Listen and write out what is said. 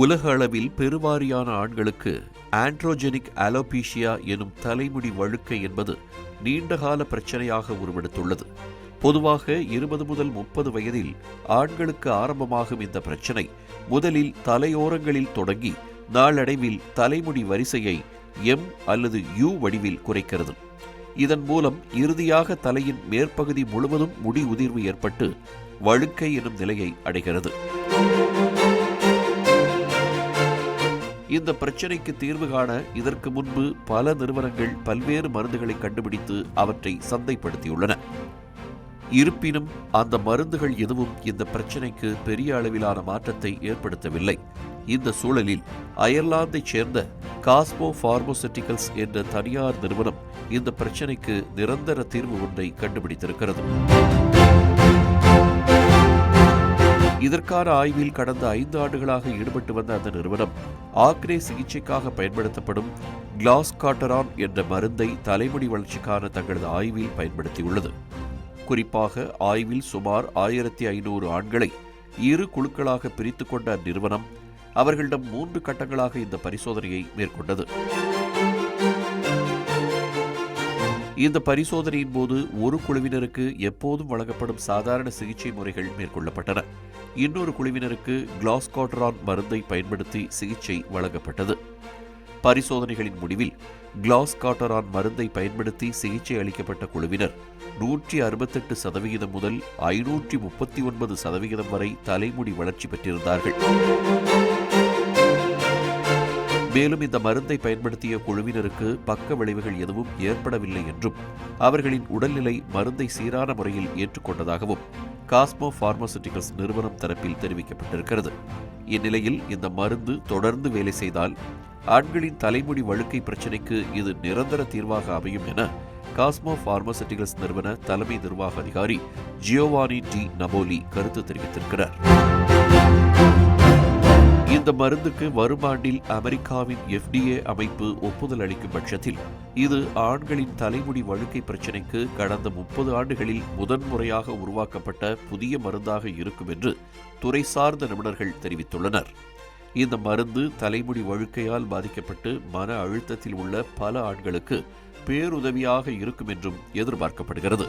உலக அளவில் பெருவாரியான ஆண்களுக்கு ஆண்ட்ரோஜெனிக் அலோபீஷியா எனும் தலைமுடி வழுக்கை என்பது நீண்டகால பிரச்சனையாக உருவெடுத்துள்ளது. பொதுவாக இருபது முதல் முப்பது வயதில் ஆண்களுக்கு ஆரம்பமாகும் இந்த பிரச்சனை முதலில் தலையோரங்களில் தொடங்கி நாளடைவில் தலைமுடி வரிசையை எம் அல்லது யூ வடிவில் குறைக்கிறது. இதன் மூலம் இறுதியாக தலையின் மேற்பகுதி முழுவதும் முடி உதிர்வு ஏற்பட்டு வழுக்கை எனும் நிலையை அடைகிறது. இந்த பிரச்சனைக்கு தீர்வு காண இதற்கு முன்பு பல நிறுவனங்கள் பல்வேறு மருந்துகளை கண்டுபிடித்து அவற்றை சந்தைப்படுத்தியுள்ளன. இருப்பினும் அந்த மருந்துகள் எதுவும் இந்த பிரச்சனைக்கு பெரிய அளவிலான மாற்றத்தை ஏற்படுத்தவில்லை. இந்த சூழலில் அயர்லாந்தைச் சேர்ந்த காஸ்மோ பார்மோசெட்டிகல்ஸ் என்ற தனியார் நிறுவனம் இந்த பிரச்சினைக்கு நிரந்தர தீர்வு ஒன்றை கண்டுபிடித்திருக்கிறது. இதற்கான ஆய்வில் கடந்த ஐந்து ஆண்டுகளாக ஈடுபட்டு வந்த அந்த நிறுவனம் ஆக்ரே சிகிச்சைக்காக பயன்படுத்தப்படும் கிளாஸ்காட்டரான் என்ற மருந்தை தலைமுடி வளர்ச்சிக்கான தங்களது ஆய்வில் பயன்படுத்தியுள்ளது. குறிப்பாக ஆய்வில் சுமார் ஆயிரத்தி ஐநூறு ஆண்களை இரு குழுக்களாக பிரித்து கொண்ட அந்நிறுவனம் அவர்களிடம் மூன்று கட்டங்களாக இந்த பரிசோதனையை மேற்கொண்டது. இந்த பரிசோதனையின் போது ஒரு குழுவினருக்கு எப்போதும் வழங்கப்படும் சாதாரண சிகிச்சை முறைகள் மேற்கொள்ளப்பட்டன. இன்னொரு குழுவினருக்கு கிளாஸ்காட்ரான் மருந்தை பயன்படுத்தி சிகிச்சை வழங்கப்பட்டது. பரிசோதனைகளின் முடிவில் கிளாஸ் காட்டரான் மருந்தை பயன்படுத்தி சிகிச்சை அளிக்கப்பட்ட குழுவினர் நூற்றி அறுபத்தெட்டு சதவிகிதம் முதல் ஐநூற்றி முப்பத்தி ஒன்பது சதவிகிதம் வரை தலைமுடி வளர்ச்சி பெற்றிருந்தார்கள். மேலும் இந்த மருந்தை பயன்படுத்திய குழுவினருக்கு பக்க விளைவுகள் எதுவும் ஏற்படவில்லை என்றும் அவர்களின் உடல்நிலை மருந்தை சீரான முறையில் ஏற்றுக்கொண்டதாகவும் காஸ்மோ பார்மசூட்டிகல்ஸ் நிறுவனம் தரப்பில் தெரிவிக்கப்பட்டிருக்கிறது. இந்நிலையில் இந்த மருந்து தொடர்ந்து வேலை செய்தால் ஆண்களின் தலைமுடி வழுக்கை பிரச்சினைக்கு இது நிரந்தர தீர்வாக அமையும் என காஸ்மோ பார்மசூட்டிகல்ஸ் நிறுவன தலைமை நிர்வாக அதிகாரி ஜியோவானி டி நபோலி கருத்து தெரிவித்திருக்கிறார். இந்த மருந்துக்கு வரும் ஆண்டில் அமெரிக்காவின் எஃப்டிஏ அமைப்பு ஒப்புதல் அளிக்கும் பட்சத்தில் இது ஆண்களின் தலைமுடி வழுக்கை பிரச்சினைக்கு கடந்த முப்பது ஆண்டுகளில் முதன்முறையாக உருவாக்கப்பட்ட புதிய மருந்தாக இருக்கும் என்று துறை சார்ந்த நிபுணர்கள் தெரிவித்துள்ளனர். இந்த மருந்து தலைமுடி வழுக்கையால் பாதிக்கப்பட்டு மன அழுத்தத்தில் உள்ள பல ஆண்களுக்கு பேருதவியாக இருக்கும் என்றும் எதிர்பார்க்கப்படுகிறது.